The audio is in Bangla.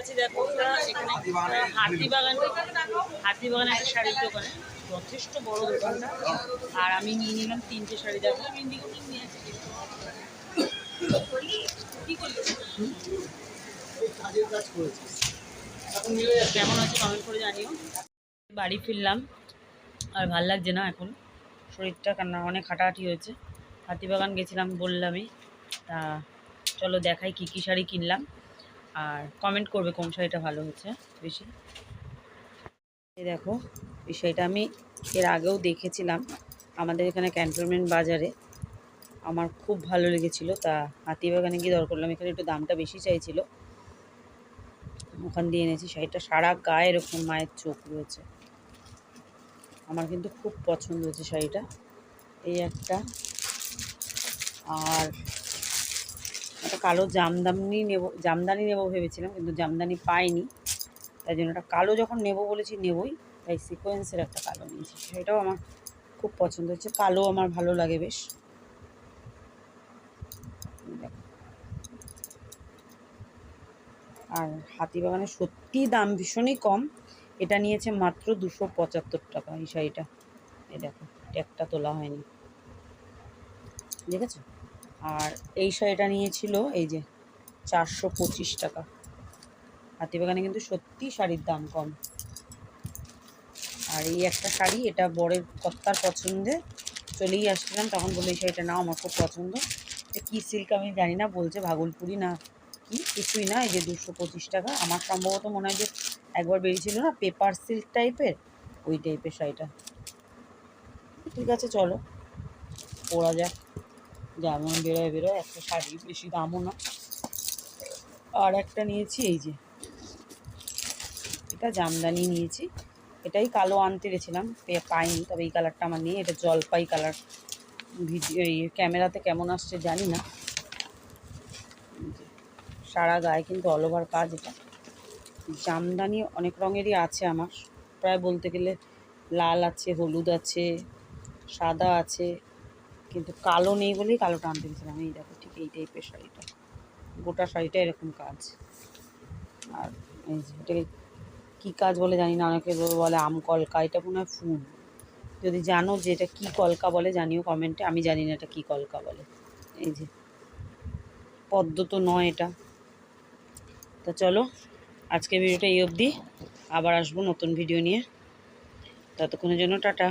আছি দেখো এখানে হাতিবাগান হাতিবাগানে একটা শাড়ির দোকানে। যথেষ্ট বড় দোকানটা। আর আমি নিয়ে নিলাম তিনটে শাড়ি। দেখো কেমন আছে কমেন্ট করে জানিও। বাড়ি ফিরলাম আর ভালো লাগছে না এখন। শরীরটা কান্না অনেক হাঁটাহাঁটি হয়েছে। হাতিবাগান গেছিলাম বললামই। তা চলো দেখাই কী কী শাড়ি কিনলাম। আর কমেন্ট করবে কোন শাড়িটা ভালো হচ্ছে বেশি। দেখো, এই শাড়িটা আমি এর আগেও দেখেছিলাম আমাদের এখানে ক্যান্টনমেন্ট বাজারে। আমার খুব ভালো লেগেছিলো, তা হাতিবাগানে গিয়ে দর করলাম, এখানে একটু দামটা বেশি চাইছিল। ওখান দিয়ে এনেছি, শাড়িটা সারা গায়ে এরকম মায়ের চোখ রয়েছে। আমার কিন্তু খুব পছন্দ হয়েছে শাড়িটা। এই একটা, আর একটা কালো জামদানি নেব জামদানি নেব ভেবেছিলাম, কিন্তু জামদানি পাইনি। তাই জন্য একটা কালো যখন নেব বলেছি, নেবই। তাই সিকোয়েন্সের একটা কালো নিয়েছি। সেটাও আমার খুব পছন্দ হচ্ছে কালো আমার ভালো লাগে বেশ। আর হাতিবাগানে সত্যি দাম ভীষণই কম। এটা নিয়েছে মাত্র দুশো পঁচাত্তর টাকা, এই শাড়িটা। এই দেখো, ট্যাগটা তোলা হয়নি। দেখেছ? আর এই শাড়িটা নিয়েছিল এই যে চারশো পঁচিশ টাকা। হাতিবাগানে কিন্তু সত্যি শাড়ির দাম কম। আর এই একটা শাড়ি, এটা বরের কর্তার পছন্দে চলেই আসছিলাম, তখন বলে এই শাড়িটা নাও, আমার খুব পছন্দ। এটা কী সিল্ক আমি জানি না, বলছে ভাগলপুরি না কি, কিছুই না, এই যে দুশো পঁচিশ টাকা। আমার সম্ভবত মনে হয় যে একবার বেরিয়েছিল না পেপার সিল্ক টাইপের ওই টাইপের শাড়িটা। ঠিক আছে, চলো, পরা যাক। যেমন বেরোয় বেরোয় একটা শাড়ি, বেশি দামও না। আর একটা নিয়েছি, এই যে। এটা জামদানি নিয়েছি। এটাই কালো আনতে গেছিলাম পাইনি, তবে এই কালারটা আমার নিয়ে এটা জলপাই কালার। ভিডিও এই ক্যামেরাতে কেমন আসছে জানি না। সারা গায়ে কিন্তু অল ওভার কাজ এটা। জামদানি অনেক রঙেরই আছে আমার। প্রায় বলতে গেলে লাল আছে, হলুদ আছে, সাদা আছে। কিন্তু কালো নেই বলেই কালোটা আনতে গেছিলাম এই দেখো ঠিক এই টাইপের শাড়িটা। গোটা শাড়িটা এরকম কাজ। আর এই এটাকে কী কাজ বলে জানি না, অনেকে বলে আম কলকা, এটা মনে হয় ফুল। যদি জানো যে এটা কী কলকা বলে জানিও কমেন্টে, আমি জানি না এটা কী কলকা বলে। এই যে পদ্ম তো নয় এটা। তো চলো আজকে ভিডিওটা এই অবধি। আবার আসব নতুন ভিডিও নিয়ে। ততক্ষণের জন্য টাটা।